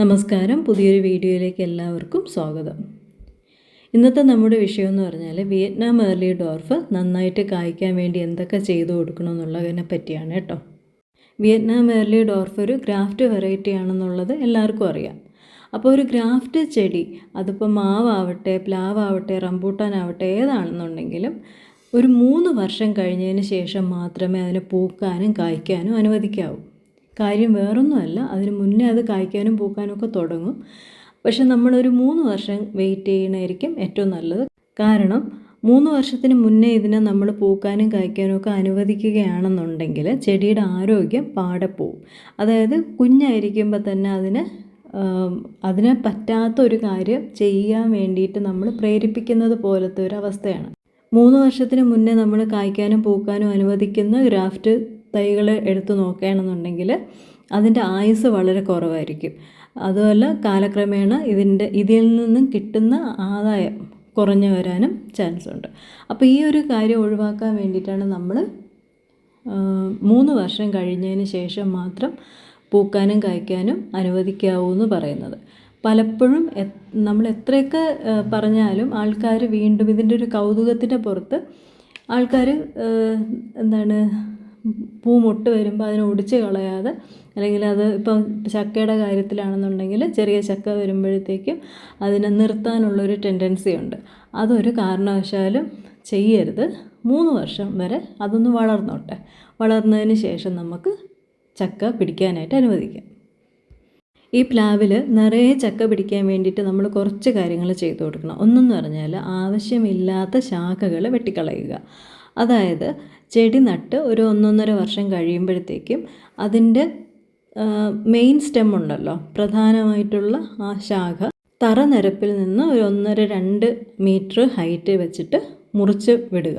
നമസ്കാരം. പുതിയൊരു വീഡിയോയിലേക്ക് എല്ലാവർക്കും സ്വാഗതം. ഇന്നത്തെ നമ്മുടെ വിഷയം എന്ന് പറഞ്ഞാൽ വിയറ്റ്നാം ഏർലി ഡോർഫ് നന്നായിട്ട് കായ്ക്കാൻ വേണ്ടി എന്തൊക്കെ ചെയ്തു കൊടുക്കണം എന്നുള്ളതിനെ പറ്റിയാണ് കേട്ടോ. വിയറ്റ്നാം ഏർലി ഡോർഫ് ഒരു ഗ്രാഫ്റ്റ് വെറൈറ്റി ആണെന്നുള്ളത് എല്ലാവർക്കും അറിയാം. അപ്പോൾ ഒരു ഗ്രാഫ്റ്റ് ചെടി അതിപ്പോൾ മാവാവട്ടെ പ്ലാവാവട്ടെ റംബൂട്ടാനാവട്ടെ ഏതാണെന്നുണ്ടെങ്കിലും ഒരു മൂന്ന് വർഷം കഴിഞ്ഞതിന് ശേഷം മാത്രമേ അതിന് പൂക്കാനും കായ്ക്കാനും അനുവദിക്കാവൂ. കാര്യം വേറൊന്നുമല്ല. അതിന് മുന്നേ അത് കായ്ക്കാനും പൂക്കാനും ഒക്കെ തുടങ്ങും. പക്ഷെ നമ്മളൊരു മൂന്ന് വർഷം വെയിറ്റ് ചെയ്യണമായിരിക്കും ഏറ്റവും നല്ലത്. കാരണം മൂന്ന് വർഷത്തിന് മുന്നേ ഇതിനെ നമ്മൾ പൂക്കാനും കായ്ക്കാനും ഒക്കെ അനുവദിക്കുകയാണെന്നുണ്ടെങ്കിൽ ചെടിയുടെ ആരോഗ്യം പാടെ പോവും. അതായത് കുഞ്ഞായിരിക്കുമ്പോൾ തന്നെ അതിന് അതിന് പറ്റാത്ത ഒരു കാര്യം ചെയ്യാൻ വേണ്ടിയിട്ട് നമ്മൾ പ്രേരിപ്പിക്കുന്നത് പോലത്തെ ഒരു അവസ്ഥയാണ്. മൂന്ന് വർഷത്തിന് മുന്നേ നമ്മൾ കായ്ക്കാനും പൂക്കാനും അനുവദിക്കുന്ന ഗ്രാഫ്റ്റ് തൈകൾ എടുത്തു നോക്കുകയാണെന്നുണ്ടെങ്കിൽ അതിന്റെ ആയുസ് വളരെ കുറവായിരിക്കും. അതുപോലെ കാലക്രമേണ ഇതിന്റെ ഇതിൽ നിന്നും കിട്ടുന്ന ആദായം കുറഞ്ഞു വരാനും ചാൻസ് ഉണ്ട്. അപ്പോൾ ഈ ഒരു കാര്യം ഒഴിവാക്കാൻ വേണ്ടിയിട്ടാണ് നമ്മൾ മൂന്ന് വർഷം കഴിഞ്ഞതിന് ശേഷം മാത്രം പൂക്കാനും കായ്ക്കാനും അനുവദിക്കാവൂ എന്ന് പറയുന്നത്. പലപ്പോഴും നമ്മൾ എത്രയൊക്കെ പറഞ്ഞാലും ആൾക്കാർ വീണ്ടും ഇതിന്റെ ഒരു കൗതുകത്തിന്റെ പുറത്ത് ആൾക്കാർ എന്താണ് പൂ മുട്ട് വരുമ്പോൾ അതിനെ ഒടിച്ച് കളയാതെ അല്ലെങ്കിൽ അത് ഇപ്പം ചക്കയുടെ കാര്യത്തിലാണെന്നുണ്ടെങ്കിൽ ചെറിയ ചക്ക വരുമ്പോഴത്തേക്കും അതിനെ നിർത്താനുള്ളൊരു ടെൻഡൻസി ഉണ്ട്. അതൊരു കാരണവശാലും ചെയ്യരുത്. മൂന്ന് വർഷം വരെ അതൊന്ന് വളർന്നോട്ടെ. വളർന്നതിന് ശേഷം നമുക്ക് ചക്ക പിടിക്കാനായിട്ട് അനുവദിക്കാം. ഈ പ്ലാവിൽ നിറയെ ചക്ക പിടിക്കാൻ വേണ്ടിയിട്ട് നമ്മൾ കുറച്ച് കാര്യങ്ങൾ ചെയ്തു കൊടുക്കണം. ഒന്നെന്ന് പറഞ്ഞാൽ ആവശ്യമില്ലാത്ത ശാഖകൾ വെട്ടിക്കളയുക. അതായത് ചെടി നട്ട് ഒരു ഒന്നൊന്നര വർഷം കഴിയുമ്പോഴത്തേക്കും അതിന്റെ മെയിൻ സ്റ്റെം ഉണ്ടല്ലോ പ്രധാനമായിട്ടുള്ള ആ ശാഖ തറനിരപ്പിൽ നിന്ന് ഒരു ഒന്നര രണ്ട് മീറ്റർ ഹൈറ്റ് വെച്ചിട്ട് മുറിച്ച് വിടുക.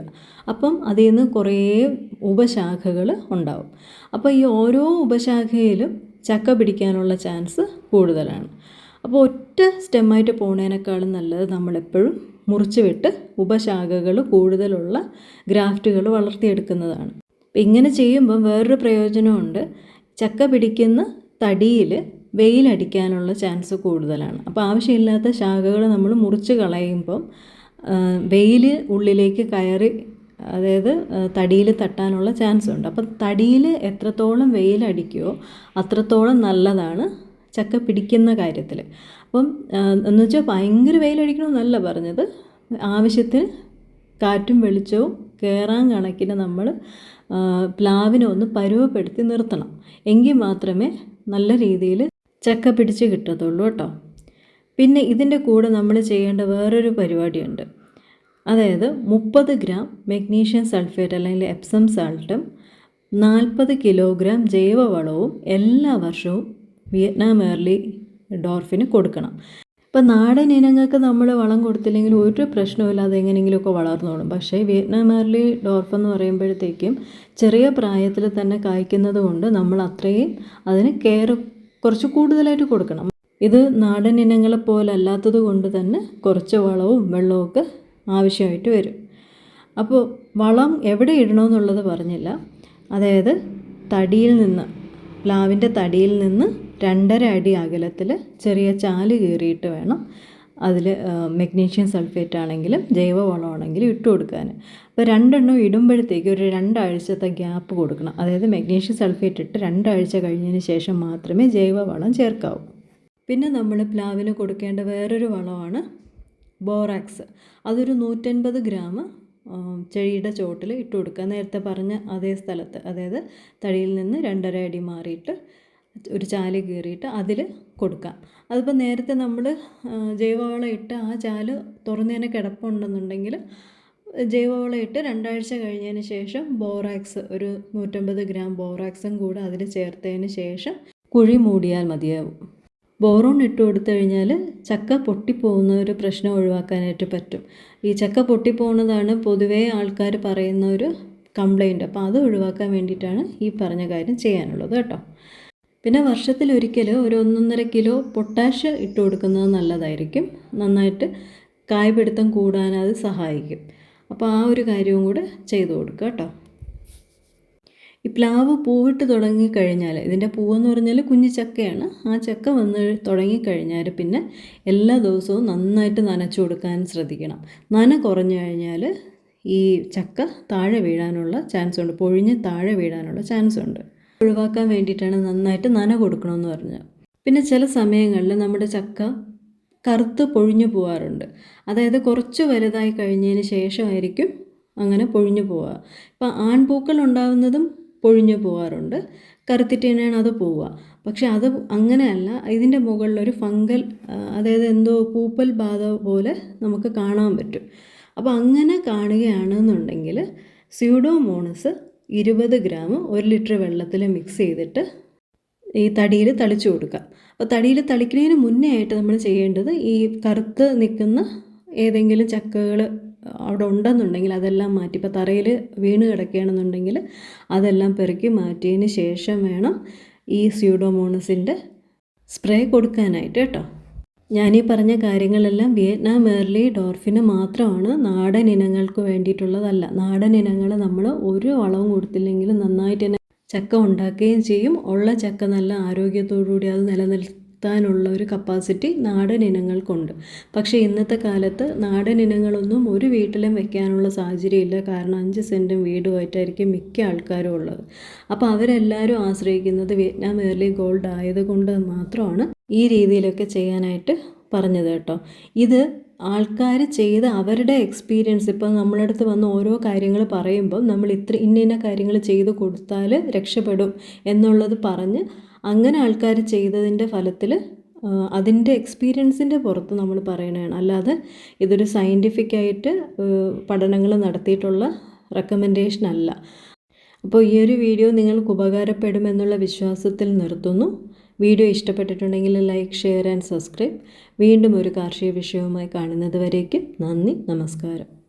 അപ്പം അതിൽ നിന്ന് കുറേ ഉപശാഖകൾ ഉണ്ടാവും. അപ്പോൾ ഈ ഓരോ ഉപശാഖയിലും ചക്ക പിടിക്കാനുള്ള ചാൻസ് കൂടുതലാണ്. അപ്പോൾ ഒറ്റ സ്റ്റെമ്മായിട്ട് പോകുന്നതിനേക്കാളും നല്ലത് നമ്മളെപ്പോഴും മുറിച്ച് വിട്ട് ഉപശാഖകൾ കൂടുതലുള്ള ഗ്രാഫ്റ്റുകൾ വളർത്തിയെടുക്കുന്നതാണ്. ഇങ്ങനെ ചെയ്യുമ്പോൾ വേറൊരു പ്രയോജനമുണ്ട്. ചക്ക പിടിക്കുന്ന തടിയിൽ വെയിലടിക്കാനുള്ള ചാൻസ് കൂടുതലാണ്. അപ്പോൾ ആവശ്യമില്ലാത്ത ശാഖകൾ നമ്മൾ മുറിച്ച് കളയുമ്പം വെയിൽ ഉള്ളിലേക്ക് കയറി അതായത് തടിയിൽ തട്ടാനുള്ള ചാൻസ് ഉണ്ട്. അപ്പം തടിയിൽ എത്രത്തോളം വെയിലടിക്കുമോ അത്രത്തോളം നല്ലതാണ് ചക്ക പിടിക്കുന്ന കാര്യത്തിൽ അപ്പം എന്ന് വെച്ചാൽ ഭയങ്കര വെയിലടിക്കണമെന്നല്ല പറഞ്ഞത്. ആവശ്യത്തിന് കാറ്റും വെളിച്ചവും കയറാൻ കണക്കിന് നമ്മൾ പ്ലാവിനെ ഒന്ന് പരുവപ്പെടുത്തി നിർത്തണം. എങ്കിൽ മാത്രമേ നല്ല രീതിയിൽ ചക്ക പിടിച്ച് കിട്ടത്തുള്ളൂ കേട്ടോ. പിന്നെ ഇതിന്റെ കൂടെ നമ്മൾ ചെയ്യേണ്ട വേറൊരു പരിപാടിയുണ്ട്. അതായത് മുപ്പത് ഗ്രാം മെഗ്നീഷ്യം സൾഫേറ്റ് അല്ലെങ്കിൽ എപ്സം സാൾട്ടും നാൽപ്പത് കിലോഗ്രാം ജൈവവളവും എല്ലാ വർഷവും വിയറ്റ്നാം ഏർലി ഡോർഫിന് കൊടുക്കണം. ഇപ്പം നാടൻ ഇനങ്ങൾക്ക് നമ്മൾ വളം കൊടുത്തില്ലെങ്കിൽ ഒരു പ്രശ്നമില്ലാതെ എങ്ങനെയെങ്കിലുമൊക്കെ വളർന്നോളും പക്ഷേ വിയറ്റ്നാം ഏർലി ഡോർഫ് എന്ന് പറയുമ്പോഴത്തേക്കും ചെറിയ പ്രായത്തിൽ തന്നെ കായ്ക്കുന്നത് കൊണ്ട് നമ്മൾ അത്രയും അതിന് കെയർ കുറച്ച് കൂടുതലായിട്ട് കൊടുക്കണം. ഇത് നാടൻ ഇനങ്ങളെ പോലെ അല്ലാത്തത് കൊണ്ട് തന്നെ കുറച്ച് വളവും വെള്ളവും ആവശ്യമായിട്ട് വരും. അപ്പോൾ വളം എവിടെ ഇടണമെന്നുള്ളത് പറഞ്ഞില്ല. അതായത് തടിയിൽ നിന്ന് പ്ലാവിന്റെ തടിയിൽ നിന്ന് രണ്ടര അടി അകലത്തിൽ ചെറിയ ചാൽ കീറിയിട്ട് വേണം അതിൽ മെഗ്നീഷ്യം സൾഫേറ്റ് ആണെങ്കിലും ജൈവവളമാണെങ്കിലും ഇട്ട് കൊടുക്കാൻ. അപ്പോൾ രണ്ടെണ്ണം ഇടുമ്പോഴത്തേക്ക് ഒരു രണ്ടാഴ്ചത്തെ ഗ്യാപ്പ് കൊടുക്കണം. അതായത് മെഗ്നീഷ്യം സൾഫേറ്റ് ഇട്ട് രണ്ടാഴ്ച കഴിഞ്ഞതിന് ശേഷം മാത്രമേ ജൈവവളം ചേർക്കാവൂ. പിന്നെ നമ്മൾ പ്ലാവിന് കൊടുക്കേണ്ട വേറൊരു വളമാണ് ബോറാക്സ്. അതൊരു നൂറ്റൻപത് ഗ്രാം ചെടിയുടെ ചോട്ടിൽ ഇട്ട് കൊടുക്കുക. നേരത്തെ പറഞ്ഞ അതേ സ്ഥലത്ത് അതായത് തടിയിൽ നിന്ന് രണ്ടര അടി മാറിയിട്ട് ഒരു ചാൽ കീറിയിട്ട് അതിൽ കൊടുക്കാം. അതിപ്പോൾ നേരത്തെ നമ്മൾ ജൈവവളം ഇട്ട് ആ ചാൽ തുറന്നതിനെ കിടപ്പുണ്ടെന്നുണ്ടെങ്കിൽ ജൈവവളം ഇട്ട് രണ്ടാഴ്ച കഴിഞ്ഞതിന് ശേഷം ബോറാക്സ് ഒരു നൂറ്റമ്പത് ഗ്രാം ബോറാക്സും കൂടെ അതിൽ ചേർത്തതിന് ശേഷം കുഴി മൂടിയാൽ മതിയാവും. ബോറോൺ ഇട്ട് കൊടുത്തു കഴിഞ്ഞാൽ ചക്ക പൊട്ടിപ്പോകുന്ന ഒരു പ്രശ്നം ഒഴിവാക്കാനായിട്ട് പറ്റും. ഈ ചക്ക പൊട്ടിപ്പോകുന്നതാണ് പൊതുവേ ആൾക്കാർ പറയുന്ന ഒരു കംപ്ലൈന്റ് അപ്പോൾ അത് ഒഴിവാക്കാൻ വേണ്ടിയിട്ടാണ് ഈ പറഞ്ഞ കാര്യം ചെയ്യാനുള്ളത് കേട്ടോ. പിന്നെ വർഷത്തിൽ വർഷത്തിലൊരിക്കൽ ഒരു ഒന്നൊന്നര കിലോ പൊട്ടാഷ് ഇട്ട് കൊടുക്കുന്നത് നല്ലതായിരിക്കും. നന്നായിട്ട് കായ്പിടുത്തം കൂടാൻ അത് സഹായിക്കും. അപ്പോൾ ആ ഒരു കാര്യവും കൂടെ ചെയ്തു കൊടുക്കുക കേട്ടോ. ഈ പ്ലാവ് പൂവിട്ട് തുടങ്ങിക്കഴിഞ്ഞാൽ ഇതിന്റെ പൂവെന്ന് പറഞ്ഞാൽ കുഞ്ഞു ചക്കയാണ്. ആ ചക്ക വന്ന് തുടങ്ങിക്കഴിഞ്ഞാൽ പിന്നെ എല്ലാ ദിവസവും നന്നായിട്ട് നനച്ചു കൊടുക്കാൻ ശ്രദ്ധിക്കണം. നന കുറഞ്ഞു കഴിഞ്ഞാൽ ഈ ചക്ക താഴെ വീഴാനുള്ള ചാൻസ് ഉണ്ട്. പൊഴിഞ്ഞ് താഴെ വീഴാനുള്ള ചാൻസ് ഉണ്ട്. ഒഴിവാക്കാൻ വേണ്ടിയിട്ടാണ് നന്നായിട്ട് നന കൊടുക്കണമെന്ന് പറഞ്ഞത് പിന്നെ ചില സമയങ്ങളിൽ നമ്മുടെ ചക്ക കറുത്ത് പൊഴിഞ്ഞു പോകാറുണ്ട് അതായത് കുറച്ച് വലുതായി കഴിഞ്ഞതിന് ശേഷമായിരിക്കും അങ്ങനെ പൊഴിഞ്ഞു പോവുക. ഇപ്പം ആൺപൂക്കൾ ഉണ്ടാകുന്നതും പൊഴിഞ്ഞു പോകാറുണ്ട് കറുത്തിട്ട് തന്നെയാണ് അത് പോവുക. പക്ഷെ അത് അങ്ങനെയല്ല. ഇതിന്റെ മുകളിലൊരു ഫംഗൽ അതായത് എന്തോ പൂപ്പൽ ബാധ പോലെ നമുക്ക് കാണാൻ പറ്റും. അപ്പോൾ അങ്ങനെ കാണുകയാണെന്നുണ്ടെങ്കിൽ സ്യൂഡോമോണസ് ഇരുപത് ഗ്രാം ഒരു ലിറ്റർ വെള്ളത്തിൽ മിക്സ് ചെയ്തിട്ട് ഈ തടിയിൽ തളിച്ചു കൊടുക്കുക. അപ്പോൾ തടിയിൽ തളിക്കുന്നതിന് മുന്നേ ആയിട്ട് നമ്മൾ ചെയ്യേണ്ടത് ഈ കറുത്ത് നിൽക്കുന്ന ഏതെങ്കിലും ചക്കകൾ അവിടെ ഉണ്ടെന്നുണ്ടെങ്കിൽ അതെല്ലാം മാറ്റി. ഇപ്പോൾ തറയിൽ വീണ് കിടക്കുകയാണെന്നുണ്ടെങ്കിൽ അതെല്ലാം പെറുക്കി മാറ്റിയതിന് ശേഷം വേണം ഈ സ്യൂഡോമോണസിന്റെ സ്പ്രേ കൊടുക്കാനായിട്ട് കേട്ടോ. ഞാനീ പറഞ്ഞ കാര്യങ്ങളെല്ലാം വിയറ്റ്നാം എർലി ഡോർഫിന് മാത്രമാണ് നാടൻ ഇനങ്ങൾക്ക് വേണ്ടിയിട്ടുള്ളതല്ല. നാടൻ ഇനങ്ങൾ നമ്മൾ ഒരു വളവും കൊടുത്തില്ലെങ്കിലും നന്നായിട്ട് തന്നെ ചക്ക ഉണ്ടാക്കുകയും ചെയ്യും. ഉള്ള ചക്ക നല്ല ആരോഗ്യത്തോടുകൂടി അത് നിലനിർത്താനുള്ള ഒരു കപ്പാസിറ്റി നാടൻ ഇനങ്ങൾക്കുണ്ട്. പക്ഷേ ഇന്നത്തെ കാലത്ത് നാടൻ ഇനങ്ങളൊന്നും ഒരു വീട്ടിലും വെക്കാനുള്ള സാഹചര്യമില്ല. കാരണം അഞ്ച് സെന്റും വീടുമായിട്ടായിരിക്കും മിക്ക ആൾക്കാരും ഉള്ളത്. അപ്പോൾ അവരെല്ലാവരും ആശ്രയിക്കുന്നത് വിയറ്റ്നാം ഏർലി ഗോൾഡ് ആയതുകൊണ്ട് മാത്രമാണ് ഈ രീതിയിലൊക്കെ ചെയ്യാനായിട്ട് പറഞ്ഞത് കേട്ടോ. ഇത് ആൾക്കാർ ചെയ്ത് അവരുടെ എക്സ്പീരിയൻസ് ഇപ്പം നമ്മളടുത്ത് വന്ന് ഓരോ കാര്യങ്ങൾ പറയുമ്പോൾ നമ്മൾ ഇത്ര ഇന്ന ഇന്ന കാര്യങ്ങൾ ചെയ്ത് കൊടുത്താൽ രക്ഷപ്പെടും എന്നുള്ളത് പറഞ്ഞ് അങ്ങനെ ആൾക്കാർ ചെയ്തതിന്റെ ഫലത്തിൽ അതിന്റെ എക്സ്പീരിയൻസിന്റെ പുറത്ത് നമ്മൾ പറയണതാണ്. അല്ലാതെ ഇതൊരു സയന്റിഫിക്കായിട്ട് പഠനങ്ങൾ നടത്തിയിട്ടുള്ള റെക്കമെൻഡേഷൻ അല്ല. അപ്പോൾ ഈ ഒരു വീഡിയോ നിങ്ങൾക്ക് ഉപകാരപ്പെടുമെന്നുള്ള വിശ്വാസത്തിൽ നിർത്തുന്നു. വീഡിയോ ഇഷ്ടപ്പെട്ടിട്ടുണ്ടെങ്കിൽ ലൈക്ക് ഷെയർ ആൻഡ് സബ്സ്ക്രൈബ്. വീണ്ടും ഒരു കാർഷിക വിഷയവുമായി കാണുന്നത് വരേക്കും നന്ദി നമസ്കാരം.